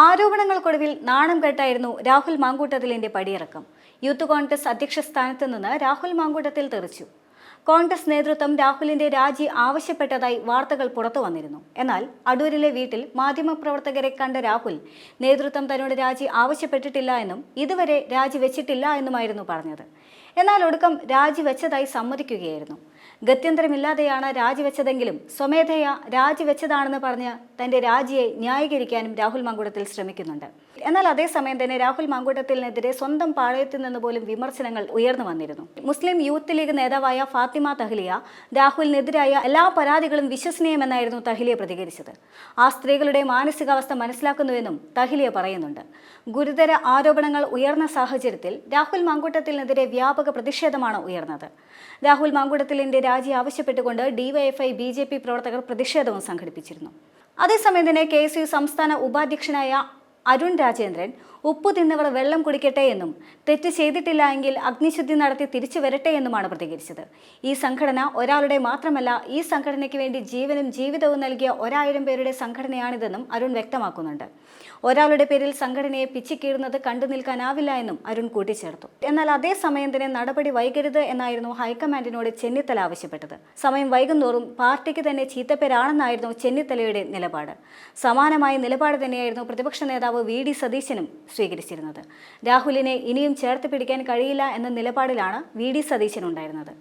ആരോപണങ്ങൾക്കൊടുവിൽ നാണം കെട്ടായിരുന്നു രാഹുൽ മാങ്കൂട്ടത്തിലിന്റെ പടിയിറക്കം. യൂത്ത് കോൺഗ്രസ് അധ്യക്ഷ സ്ഥാനത്ത് നിന്ന് രാഹുൽ മാങ്കൂട്ടത്തിൽ തെറിച്ചു. കോൺഗ്രസ് നേതൃത്വം രാഹുലിന്റെ രാജി ആവശ്യപ്പെട്ടതായി വാർത്തകൾ പുറത്തു വന്നിരുന്നു. എന്നാൽ അടൂരിലെ വീട്ടിൽ മാധ്യമപ്രവർത്തകരെ കണ്ട രാഹുൽ നേതൃത്വം തന്നോട് രാജി ആവശ്യപ്പെട്ടിട്ടില്ല എന്നും ഇതുവരെ രാജിവെച്ചിട്ടില്ല എന്നുമായിരുന്നു പറഞ്ഞത്. എന്നാൽ ഒടുക്കം രാജിവെച്ചതായി സമ്മതിക്കുകയായിരുന്നു. ഗത്യന്തരമില്ലാതെയാണ് രാജിവെച്ചതെങ്കിലും സ്വമേധയാ രാജിവെച്ചതാണെന്ന് പറഞ്ഞ് തന്റെ രാജിയെ ന്യായീകരിക്കാനും രാഹുൽ മാങ്കൂട്ടത്തിൽ ശ്രമിക്കുന്നുണ്ട്. എന്നാൽ അതേസമയം തന്നെ രാഹുൽ മങ്കുടത്തിനെതിരെ സ്വന്തം പാളയത്തിൽ നിന്ന് പോലും വിമർശനങ്ങൾ ഉയർന്നു വന്നിരുന്നു. മുസ്ലിം യൂത്ത് ലീഗ് നേതാവായ ഫാത്തിമ തഹ്ലിയ രാഹുലിനെതിരായ എല്ലാ പരാതികളും വിശ്വസനീയമെന്നായിരുന്നു തഹ്ലിയ പ്രതികരിച്ചത്. ആ സ്ത്രീകളുടെ മാനസികാവസ്ഥ മനസ്സിലാക്കുന്നുവെന്നും തഹ്ലിയ പറയുന്നുണ്ട്. ഗുരുതര ആരോപണങ്ങൾ ഉയർന്ന സാഹചര്യത്തിൽ രാഹുൽ മങ്കുട്ടത്തിനെതിരെ വ്യാപക പ്രതിഷേധമാണ് ഉയർന്നത്. രാഹുൽ മാങ്കൂട്ടത്തിലിന്റെ രാജി ആവശ്യപ്പെട്ടുകൊണ്ട് ഡിവൈഎഫ്ഐ ബി ജെ പി പ്രവർത്തകർ പ്രതിഷേധവും സംഘടിപ്പിച്ചിരുന്നു. അതേസമയം തന്നെ കെ എസ് യു സംസ്ഥാന ഉപാധ്യക്ഷനായ അരുൺ രാജേന്ദ്രൻ ഉപ്പു തിന്നവർ വെള്ളം കുടിക്കട്ടെ എന്നും തെറ്റ് ചെയ്തിട്ടില്ല എങ്കിൽ അഗ്നിശുദ്ധി നടത്തി തിരിച്ചു വരട്ടെ എന്നുമാണ് പ്രതികരിച്ചത്. ഈ സംഘടന ഒരാളുടെ മാത്രമല്ല ഈ സംഘടനയ്ക്ക് വേണ്ടി ജീവനും ജീവിതവും നൽകിയ ഒരായിരം പേരുടെ സംഘടനയാണിതെന്നും അരുൺ വ്യക്തമാക്കുന്നുണ്ട്. ഒരാളുടെ പേരിൽ സംഘടനയെ പിച്ചിക്കീറുന്നത് കണ്ടു നിൽക്കാനാവില്ല എന്നും അരുൺ കൂട്ടിച്ചേർത്തു. എന്നാൽ അതേസമയം തന്നെ നടപടി വൈകരുത് എന്നായിരുന്നു ഹൈക്കമാൻഡിനോട് ചെന്നിത്തല ആവശ്യപ്പെട്ടത്. സമയം വൈകുന്നോറും പാർട്ടിക്ക് തന്നെ ചീത്തപ്പേരാണെന്നായിരുന്നു ചെന്നിത്തലയുടെ നിലപാട്. സമാനമായ നിലപാട് തന്നെയായിരുന്നു പ്രതിപക്ഷ നേതാവ് വി ഡി സതീശനും സ്വീകരിച്ചിരുന്നത്. രാഹുലിനെ ഇനിയും ചേർത്ത് പിടിക്കാൻ കഴിയില്ല എന്ന നിലപാടിലാണ് വി ഡി സതീശൻ ഉണ്ടായിരുന്നത്.